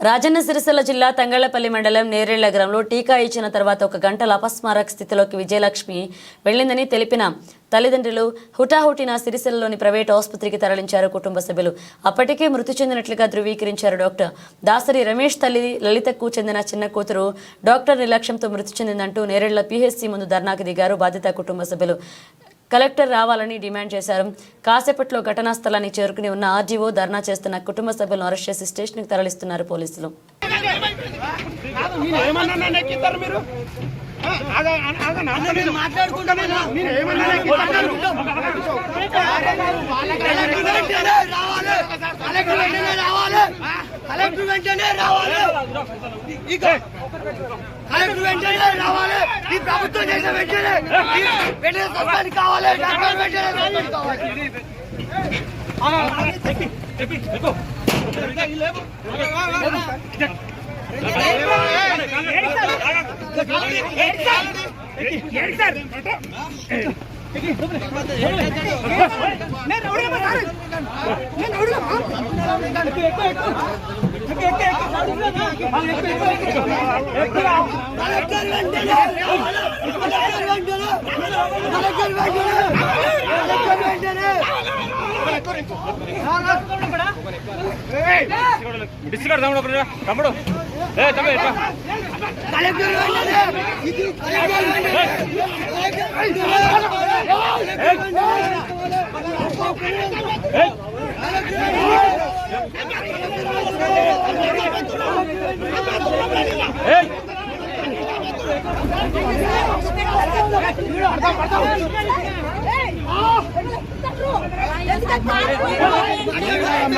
రాజన్న సిరిసిల్ల జిల్లా తంగళ్ళపల్లి మండలం నేరేళ్ళ గ్రామంలో టీకా ఇచ్చిన తర్వాత ఒక గంటల అపస్మారక స్థితిలోకి విజయలక్ష్మి వెళ్ళిందని తెలిపిన తల్లిదండ్రులు హుటాహుటిన సిరిసిల్లలోని ప్రైవేట్ ఆసుపత్రికి తరలించారు కుటుంబ సభ్యులు. అప్పటికే మృతి చెందినట్లుగా ధృవీకరించారు డాక్టర్. దాసరి రమేష్ తల్లి లలితకు చెందిన చిన్న కూతురు డాక్టర్ నిర్లక్ష్యంతో మృతి చెందిందంటూ నేరేళ్ళ పీహెచ్సీ ముందు ధర్నాకు దిగారు బాధిత కుటుంబ సభ్యులు. కలెక్టర్ రావాలని డిమాండ్ చేశారు. కాసేపట్లో ఘటనా స్థలాన్ని చేరుకుని ఉన్న ఆర్జీఓ ధర్నా చేస్తున్న కుటుంబ సభ్యులను అరెస్ట్ చేసి స్టేషన్కి తరలిస్తున్నారు పోలీసులు. మాట్లాడుకుంటాను కలెక్టర్ వెంటనే రావాలి కలెక్టర్ వెంటనే రావాలి ఈ ప్రభుత్వం చేసిన వెంటనే వెంటనే సస్పెండ్ కావాలి డాక్టర్ వెంటనే సస్పెండ్ కావాలి కలెక్టర్ వెంటనే రావాలి కలెక్టర్ వెంటనే కలెక్టర్ వెంటనే కలెక్టర్ వెంటనే డిస్ట్రిక్ట్ తమ్ముడు తమ్ముడు ఏ తమ్ముడు ఎట్లా కలెక్టర్ వెంటనే ఇది కలెక్టర్ వెంటనే కలెక్టర్ వెంటనే కలెక్టర్ వెంటనే ఏయ్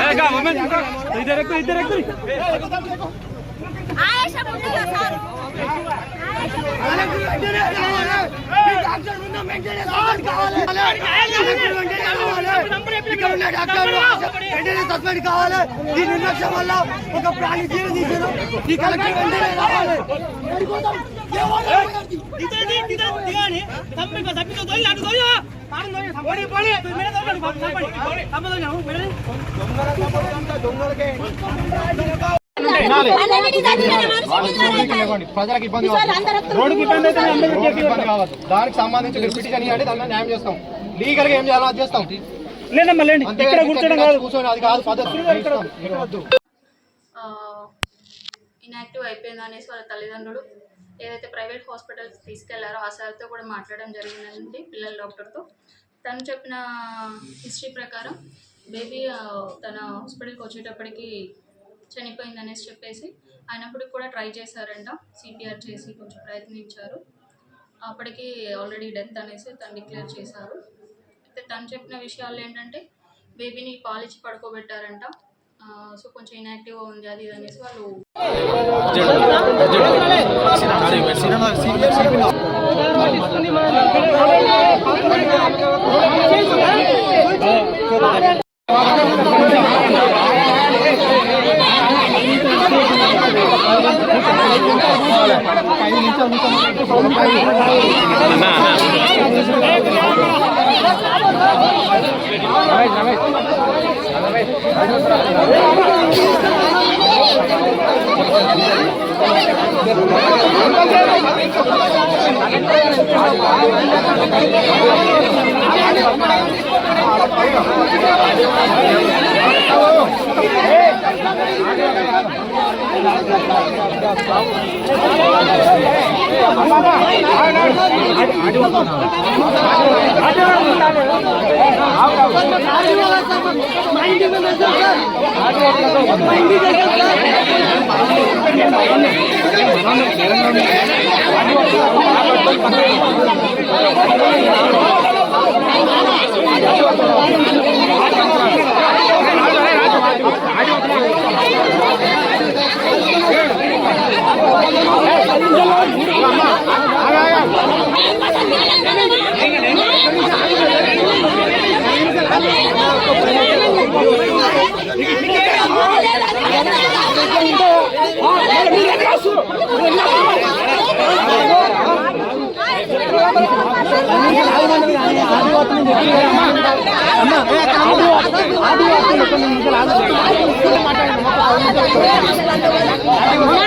ఏ, గా, మమ్మల్ని ఇంకా. ఇద్దరు ఎక్కు, ఇద్దరు ఎక్కు. సస్పెండ్ కావాలి ఇక్కడ ఉన్న డాక్టర్లు వెంటనే సస్పెండ్ కావాలి ఈ నిర్లక్ష్యం వల్ల ఒక ప్రాణి జీవి తీసారు ఈ కలెక్టర్ వెంటనే రావాలి ప్రజలకు ఇబ్బంది కావద్దు. రోడ్డుకి ఇబ్బంది అయితే అందరికీ ఇబ్బంది కావద్దు. దానికి సంబంధించి మీరు పిటిషన్ ఇవ్వండి దాన్ని న్యాయం చేస్తాం. లీగల్గా ఏం చేయాలో అది చేస్తాం. లేదమ్మా లేండి. అంతే ఇక్కడ కూర్చోడం కాదు. కూర్చొని అది కాదు పద్ధతి. ఇస్తాం. మీరు వద్దు. ఇన్యాక్టివ్ అయిపోయింది అనేసి వాళ్ళ తల్లిదండ్రులు ఏదైతే ప్రైవేట్ హాస్పిటల్స్ తీసుకెళ్ళారో ఆ సార్తో కూడా మాట్లాడడం జరిగిందండి పిల్లల డాక్టర్తో. తను చెప్పిన హిస్టరీ ప్రకారం బేబీ తన హాస్పిటల్కి వచ్చేటప్పటికి చనిపోయింది అనేసి చెప్పేసి అయినప్పటికి కూడా ట్రై చేశారంట. సిపిఆర్ చేసి కొంచెం ప్రయత్నించారు. అప్పటికి ఆల్రెడీ డెత్ అనేసి తను డిక్లేర్ చేశారు. అయితే తను చెప్పిన విషయాలు ఏంటంటే బేబీని పాలిచ్చి పడుకోబెట్టారంట. సో కొంచెం ఇన్యాక్టివ్గా ఉంది అది ఇది అనేసి వాళ్ళు Hey! రాజు మాట్లాడండి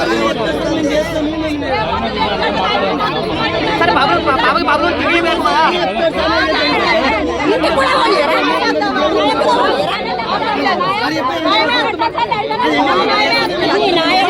పని రిమాండ్ పంపిరి ఇప్పుడు మేము వాళ్ళ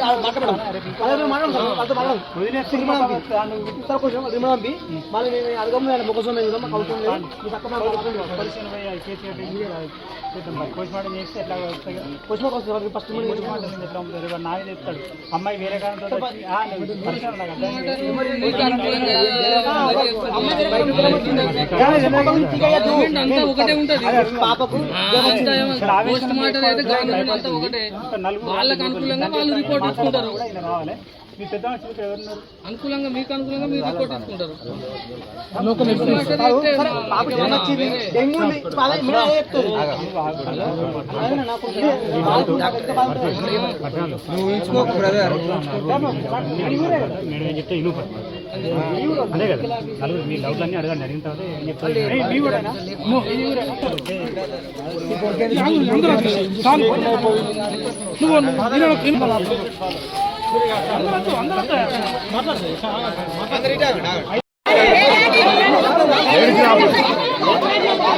ఆడ మాట్లాడదాం అదే మేము మాట్లాడదాం వాళ్ళతో మాట్లాడదాం రిమాండ్ పంపి సార్ కొంచెం రిమాండ్ పంపి మళ్ళీ మేము అడగము ఆయన ముఖం మేము కూడా మాకు అవసరం లేదు మీకు అక్కడ మాకు అవసరం లేదు. పోస్ట్మార్టం చేస్తే ఎట్లా వస్తాయి కదా? కొంచెం మాకు అవసరం లేదు. ఫస్ట్ మనం పోస్ట్మార్టం ఎట్లా ఉంటుంది ఎవరు నాయ చెప్తాడు అమ్మాయి వేరే కారణంతో పాపకు పోస్ట్ మార్టం అయితే గవర్నమెంట్ అంతా ఒకటే వాళ్ళకి అనుకూలంగా వాళ్ళు రిపోర్ట్ ఇచ్చుకుంటారు. అనుకూలంగా మీకు అనుకూలంగా మీరు రిపోర్ట్ ఇచ్చుకుంటారు. పాపకు జ్వరం వచ్చింది అదే కదా. నలుగురు మీ డౌట్లు అన్ని అడగండి అడిగిన తర్వాత ఏం చెప్తారు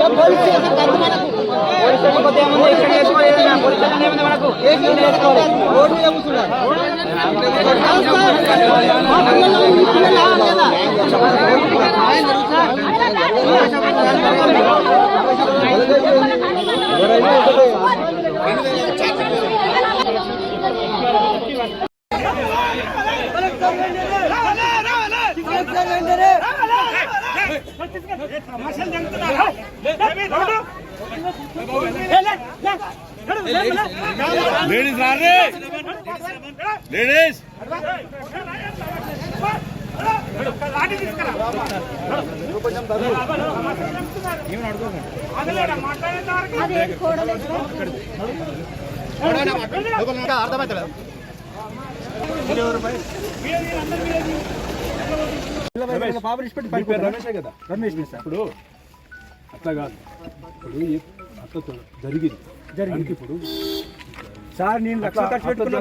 మీ ఊరేనా? మీ ఊరే. ఎవరి పిల్లలైనా పిల్లలే అమ్మా ఎవరి పిల్లలైనా పిల్లలే లేడీస్ రారే లేడీస్ రమేషే రమేష్ ఇప్పుడు అట్లా కాదు. ఇప్పుడు అట్లా జరిగింది. జరిగింది. ఇప్పుడు సార్ నేను లక్ష ఖర్చు పెట్టుకున్నా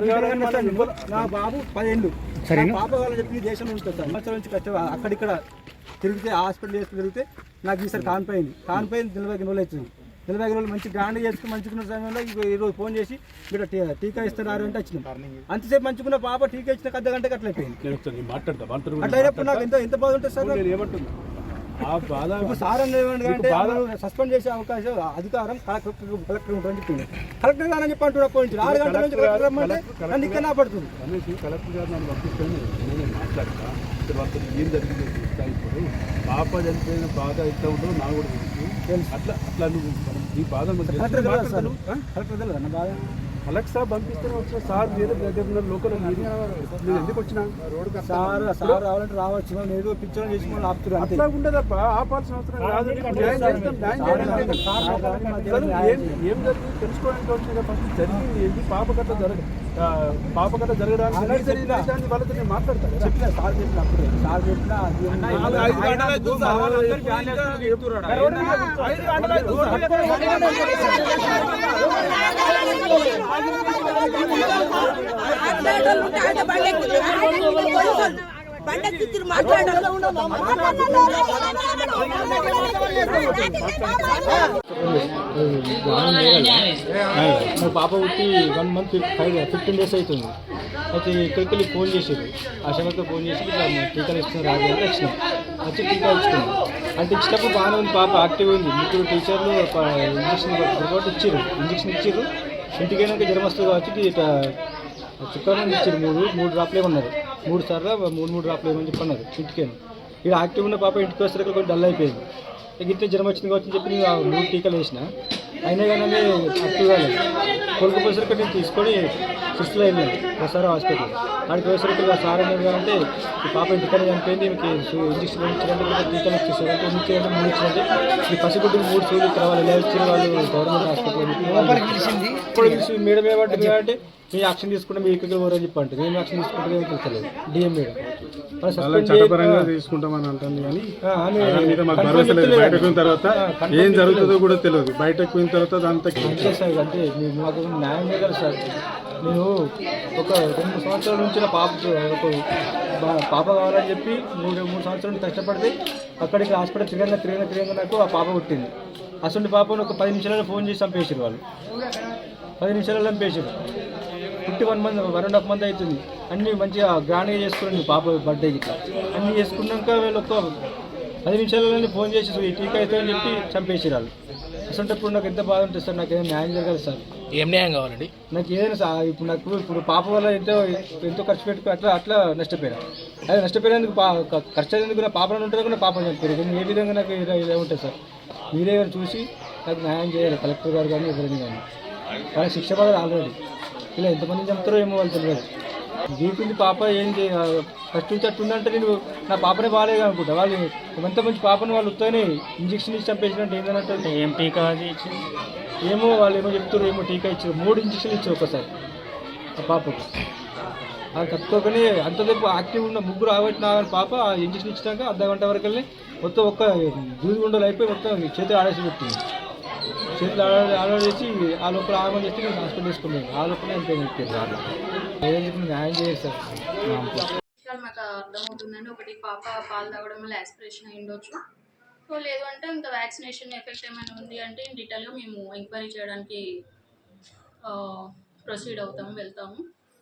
నా బాబు పదేళ్ళు. సరే పాప వాళ్ళు చెప్పి దేశంలో ఉంటుంది సార్. సంవత్సరం నుంచి కష్ట. అక్కడిక్కడ తిరిగితే హాస్పిటల్ చేసి తిరిగితే నాకు ఈసారి కానిపోయింది కానిపోయింది నలభై రోజులు నలభై రోజులు మంచి గ్రాండ్ చేసుకుని మంచుకున్న సమయంలో ఇగో ఈ రోజు ఫోన్ చేసి మీరు టీకా ఇస్తున్నారు అంటే వచ్చినాం. అంతసేపు మంచుకున్న పాప టీకా ఇచ్చిన అర్ధ గంటకి అట్లా అయిపోయింది. అట్లా అయినప్పుడు నాకు ఎంత ఎంత బాధ ఉంటుంది సార్? సస్పెండ్ చేసే అవకాశం అధికారం కలెక్టర్ కలెక్టర్ ఉంటుందని చెప్పింది కలెక్టర్ గారు అని చెప్పి అంటున్నా పోయించి ఆరు గంటల నుంచి కలెక్టర్ రమ్మంటే నన్ను ఇక్కడ పడుతుంది అనేసి కలెక్టర్ గారు నన్ను పంపిస్తాను నేనే మాట్లాడతా. తర్వాత ఏం జరిగిందో చూస్తా ఇప్పుడు. పాప చనిపోయిన బాధ ఎట్లా ఉందో నాకు కూడా తెలుసు. అట్లా అట్లా నువ్వు మనం ఈ బాధ తెలియదు సార్ బాధ? పంపిస్తేనే వచ్చిన సార్ వేరే దగ్గర ఉన్న లోకల్ నేను ఎందుకు వచ్చినా? సార్ సార్ రావాలంటే రావచ్చు ఏదో పిక్చర్ చేసి వాళ్ళు ఆపుతారు అంతే. అట్లా ఉండదప్ప ఆపాల్సిన అవసరం. అసలు ఏం ఏం జరిగింది తెలుసుకోవడానికి వచ్చిన ఫస్ట్ జరిగింది ఏంటి? పాప కథ జరగ ఆ, పాప కథ జరగడానికి వాళ్ళతో నేను మాట్లాడతాను. చెప్పిన సార్ చెప్పిన అప్పుడే సార్ చెప్పిన మాట్లాడాలి మా పాప పుట్టి one month five fifteen days అవుతుంది అయితే ఇక్కడికి వెళ్ళి ఫోన్ చేసారు ఆశావర్తో ఫోన్ చేసి ఇట్లా టీకాలు ఇస్తున్నారు రాజు అంటే వచ్చినాం వచ్చి టీకా ఇచ్చుకున్నాం అంటే ఇచ్చినప్పుడు బాగానే ఉంది పాప యాక్టివ్ ఉంది ముగ్గురు టీచర్లు ఇంజక్షన్ కాబట్టి ఇచ్చారు ఇంజక్షన్ ఇచ్చారు ఇంటికి జ్వరం వస్తుంది కాబట్టి ఇట్లా ఇచ్చారు మూడు మూడు డ్రాప్లు ఏమన్నారు మూడు సార్లు మూడు మూడు డ్రాప్లు ఏమని చెప్పన్నారు ఇంటికైనా ఇక్కడ యాక్టివ్ ఉన్న పాప ఇంటికి వచ్చేసరికి కొంచెం డల్ అయిపోయింది ఇట్లా జ్వరం వచ్చింది కాబట్టి చెప్పి నేను ఆ మూడు టీకాలు వేసిన. అయినా కానీ యాక్టివ్ కాలేదు. కొనుక్కోసరికి నేను తీసుకొని సిస్టర్లో వెళ్ళాను ప్రసార హాస్పిటల్. అక్కడికి పోయేసరికి ఇలా సార్ అనేది అంటే ఈ పాప ఇంటికనే చనిపోయింది మీకు ఇంజక్షన్ ఇచ్చినట్టు టీకాలు ఇచ్చేసారు అంటే ఎన్ని ఇచ్చారంటే మూడు ఇచ్చినట్టు ఈ పసిగుడ్డుకు మూడు ఇక్కడ వాళ్ళు ఎలా ఇచ్చిన వాళ్ళు గవర్నమెంట్ హాస్పిటల్ ఇప్పుడు మేడం ఏమంటుంది అంటే మీ యాక్షన్ తీసుకుంటే మీ ఇక్కడ ఎవరని చెప్పి అంటే మేము యాక్షన్ తీసుకుంటే ఏమో తెలుస్తలేదు డిఎం మరి suspend చట్టపరంగా తీసుకుంటామని అంటుంది కానీ దాని మీద మాకు భరోసా లేదు. చెప్తలేదు. బయటకు పోయిన తర్వాత ఏం జరుగుతుందో. కూడా తెలియదు. బయటకు పోయిన తర్వాత సార్ అంటే మీరు మాకు న్యాయం చేయగలరు సార్. నేను ఒక రెండు సంవత్సరాల నుంచి నా పాప ఒక పాప కావాలని చెప్పి మూడు మూడు సంవత్సరాల నుంచి కష్టపడితే అక్కడికి హాస్పిటల్ తిరగంగా తిరగంగా తిరగంగా నాకు ఆ పాప పుట్టింది. అసలు పాపను ఒక పది నిమిషాలలో ఫోన్ చేసి చంపేసారు వాళ్ళు. పది నిమిషాలలో చంపేసారు పుట్టి one month one and half month అవుతుంది అన్నీ మంచిగా గ్రాండ్గా చేసుకున్నాను పాప బర్త్డే ఇట్లా అన్నీ చేసుకున్నాక వీళ్ళు ఒక పది నిమిషాలలో ఫోన్ చేసి "సో ఈ టీకా అయితే అని చెప్పి చంపేసారు వాళ్ళు. అసలు నాకు ఎంత బాధ ఉంటుంది సార్ నాకు ఏదైనా న్యాయం జరగాలి సార్. ఏం న్యాయం కావాలండి? నాకు ఏదైనా సా- ఇప్పుడు నాకు ఇప్పుడు పాప వల్ల ఎంతో ఎంతో ఖర్చు పెట్టుకుని అట్లా అట్లా నష్టపోయినా. అదే నష్టపోయినందుకు ఖర్చు అయ్యేందుకు నా పాపను ఉంటుంది కూడా పాప కానీ ఏ విధంగా నాకు ఇలా ఇలా ఉంటుంది సార్? మీరే చూసి నాకు న్యాయం చేయాలి కలెక్టర్ గారు కానీ ఎవరైనా కానీ వాళ్ళకి శిక్ష పడాలి ఆల్రెడీ. ఇలా ఎంతమంది చంపుతారో ఏమో వాళ్ళు తెలియదు. జీవితుంది పాప ఏం ఫస్ట్ నుంచి అట్టుందంటే నేను నా పాపనే బాగాలేదు అనుకుంటా. వాళ్ళు ఎంత మంచి పాపను వాళ్ళు ఉత్తగానే ఇంజక్షన్ ఇచ్చి చంపేసినట్టు ఏంటంటే ఏం టీకా ఏమో వాళ్ళు ఏమో చెప్తారు ఏమో టీకా ఇచ్చారు. మూడు ఇంజక్షన్లు ఇచ్చారు ఒకసారి ఆ పాపకు. అది తట్టుకోకనే అంతసేపు యాక్టివ్ ఉన్న ముగ్గురు ఆగబెట్టిన పాప ఆ ఇంజక్షన్ ఇచ్చినాక అర్ధ గంట వరకు వెళ్ళి మొత్తం ఒక్క దూది గుండలు అయిపోయి మొత్తం చేతులు ఆడేసి పెట్టింది. చేతులు ఆడ ఆడేసి ఆ లోపల ఆగమని చేస్తే నేను హాస్పిటల్ తీసుకున్నాను ఆ లోపల ఎంత చెప్పారు ఏదైనా చెప్పి న్యాయం చేయాలి సార్. మాకు అర్థమవుతుందండి. ఒకటి పాప పాలు తాగడం వల్ల యాస్పిరేషన్ అయి ఉండొచ్చు. సో లేదు అంటే ఇంకా వ్యాక్సినేషన్ ఎఫెక్ట్ ఏమైనా ఉంది అంటే డీటెయిల్గా మేము ఎంక్వైరీ చేయడానికి ప్రొసీడ్ అవుతాము వెళ్తాము.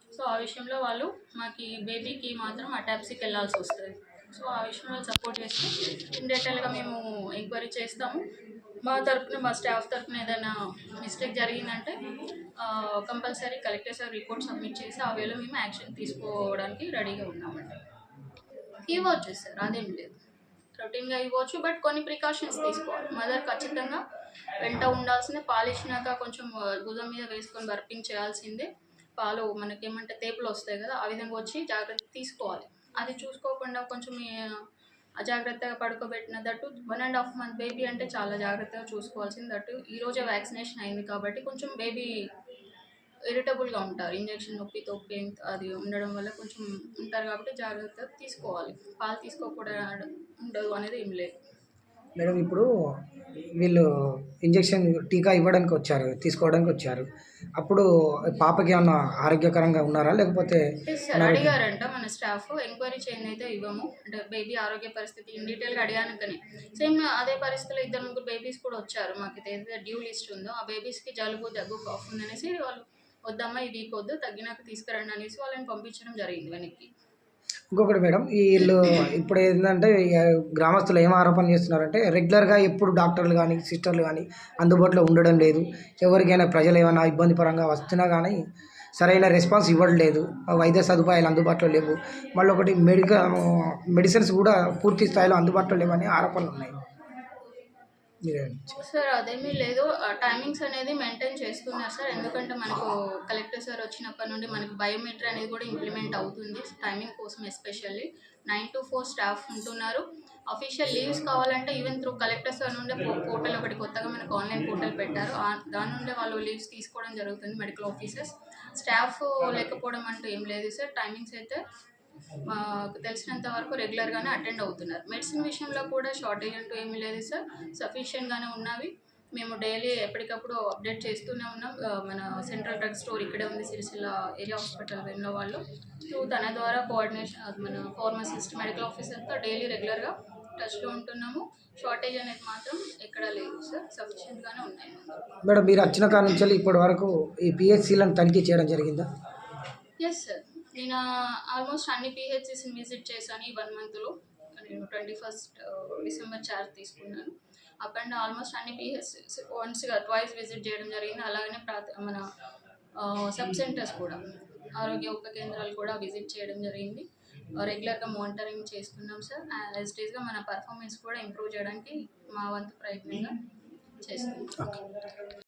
సో ఆ విషయంలో వాళ్ళు మాకు బేబీకి మాత్రం అటాప్సీకి వెళ్ళాల్సి వస్తుంది. సో ఆ విషయంలో సపోర్ట్ చేస్తే ఇన్ డీటెయిల్గా మేము ఎంక్వైరీ చేస్తాము. మా తరపున మా స్టాఫ్ తరపున ఏదైనా మిస్టేక్ జరిగిందంటే compulsory collector sir report submit చేసి ఆ వేలో మేము యాక్షన్ తీసుకోవడానికి రెడీగా ఉన్నామండి. ఇవ్వచ్చు సార్ అదేం లేదు. రొటీన్గా ఇవ్వచ్చు బట్ కొన్ని ప్రికాషన్స్ తీసుకోవాలి. మదర్ ఖచ్చితంగా వెంట ఉండాల్సిందే. పాలు ఇచ్చినాక కొంచెం భుజం మీద వేసుకొని బర్పింగ్ చేయాల్సిందే పాలు మనకేమంటే తేపులు వస్తాయి కదా ఆ విధంగా వచ్చి జాగ్రత్త తీసుకోవాలి. అది చూసుకోకుండా కొంచెం అజాగ్రత్తగా పడుకోబెట్టిన that one and half month baby అంటే చాలా జాగ్రత్తగా చూసుకోవాల్సింది దట్టు. ఈరోజే వ్యాక్సినేషన్ అయింది కాబట్టి కొంచెం బేబీ ఇరిటబుల్గా ఉంటారు. ఇంజెక్షన్ నొప్పి తొప్పి అది ఉండడం వల్ల కొంచెం ఉంటారు కాబట్టి జాగ్రత్త తీసుకోవాలి. పాలు తీసుకోకూడదు ఉండదు అనేది ఏం లేదు. మేడం ఇప్పుడు వీళ్ళు ఇంజెక్షన్ టీకా ఇవ్వడానికి వచ్చారు తీసుకోవడానికి వచ్చారు. అప్పుడు పాపకి ఏమన్నా ఆరోగ్యకరంగా ఉన్నారా? లేకపోతే అడిగారంట మన స్టాఫ్ ఎంక్వైరీ చేయండి అయితే ఇవ్వము. అంటే బేబీ ఆరోగ్య పరిస్థితి ఇన్ డీటెయిల్గా అడిగానుకని సేమ్ అదే పరిస్థితిలో ఇద్దరు ముగ్గురు బేబీస్ కూడా వచ్చారు. మాకు ఇది ఏదైతే డ్యూ లిస్ట్ ఉందో ఆ బేబీస్కి జలుబు దగ్గు కాఫ్ ఉందనేసి వాళ్ళు వద్దమ్మా ఈ వీక్ వద్దు తగ్గినాక తీసుకురండి అనేసి వాళ్ళని పంపించడం జరిగింది వెనక్కి. ఇంకొకటి మేడం వీళ్ళు ఇప్పుడు ఏంటంటే గ్రామస్తులు ఏం ఆరోపణ చేస్తున్నారంటే రెగ్యులర్గా ఎప్పుడు డాక్టర్లు కానీ సిస్టర్లు కానీ అందుబాటులో ఉండడం లేదు. ఎవరికైనా ప్రజలు ఏమైనా ఇబ్బంది పరంగా వస్తున్నా కానీ సరైన రెస్పాన్స్ ఇవ్వడం లేదు ఆ వైద్య సదుపాయాలు అందుబాటులో లేవు. మళ్ళీ ఒకటి మెడికల్ మెడిసిన్స్ కూడా పూర్తి స్థాయిలో అందుబాటులో లేవని ఆరోపణలు ఉన్నాయి. సార్ అదేమీ లేదు. టైమింగ్స్ అనేది మెయింటైన్ చేస్తున్నారు సార్. ఎందుకంటే మనకు కలెక్టర్ సార్ వచ్చినప్పటి నుండి మనకు బయోమెట్రీ అనేది కూడా ఇంప్లిమెంట్ అవుతుంది టైమింగ్ కోసం especially. Nine to four staff ఉంటున్నారు. అఫీషియల్ లీవ్స్ కావాలంటే ఈవెన్ త్రూ కలెక్టర్ సార్ నుండి పోర్టల్ ఒకటి కొత్తగా మనకు ఆన్లైన్ పోర్టల్ పెట్టారు. దాని నుండే వాళ్ళు లీవ్స్ తీసుకోవడం జరుగుతుంది మెడికల్ ఆఫీసర్స్. స్టాఫ్ లేకపోవడం అంటూ ఏం లేదు సార్. టైమింగ్స్ అయితే మాకు తెలిసినంత వరకు రెగ్యులర్గానే అటెండ్ అవుతున్నారు. మెడిసిన్ విషయంలో కూడా షార్టేజ్ అంటూ ఏమీ లేదు సార్. సఫిషియెంట్గానే ఉన్నవి. మేము డైలీ ఎప్పటికప్పుడు అప్డేట్ చేస్తూనే ఉన్నాం. మన సెంట్రల్ డ్రగ్ స్టోర్ ఇక్కడే ఉంది సిరిసిల్ల ఏరియా హాస్పిటల్ వెన్లో వాళ్ళు. సో తన ద్వారా కోఆర్డినేషన్ మన ఫార్మసిస్ట్ మెడికల్ ఆఫీసర్తో డైలీ రెగ్యులర్గా టచ్లో ఉంటున్నాము. షార్టేజ్ అనేది మాత్రం ఎక్కడా లేదు సార్. సఫిషియెంట్గానే ఉన్నాయి మేడం మీరు వచ్చిన కాడ నుంచి ఇప్పటి వరకు ఈ పిహెచ్సిలను తనిఖీ చేయడం జరిగిందా? ఎస్ సార్ నేను ఆల్మోస్ట్ అన్ని పిహెచ్సిస్ని విజిట్ చేశాను ఈ వన్ మంత్లో నేను ట్వంటీ ఫస్ట్ డిసెంబర్ చార్జ్ తీసుకున్నాను. అప్ అండ్ ఆల్మోస్ట్ అన్ని పిహెచ్సి వన్స్గా ట్వైస్ విజిట్ చేయడం జరిగింది. అలాగనే ప్రాథ మన uh, సబ్ సెంటర్స్ కూడా ఆరోగ్య ఉప కేంద్రాలు కూడా విజిట్ చేయడం జరిగింది. Uh, రెగ్యులర్గా మానిటరింగ్ చేస్తున్నాం సార్ యాజ్ డేస్గా మన పర్ఫార్మెన్స్ కూడా ఇంప్రూవ్ చేయడానికి మా వంతు ప్రయత్నంగా చేస్తున్నాం.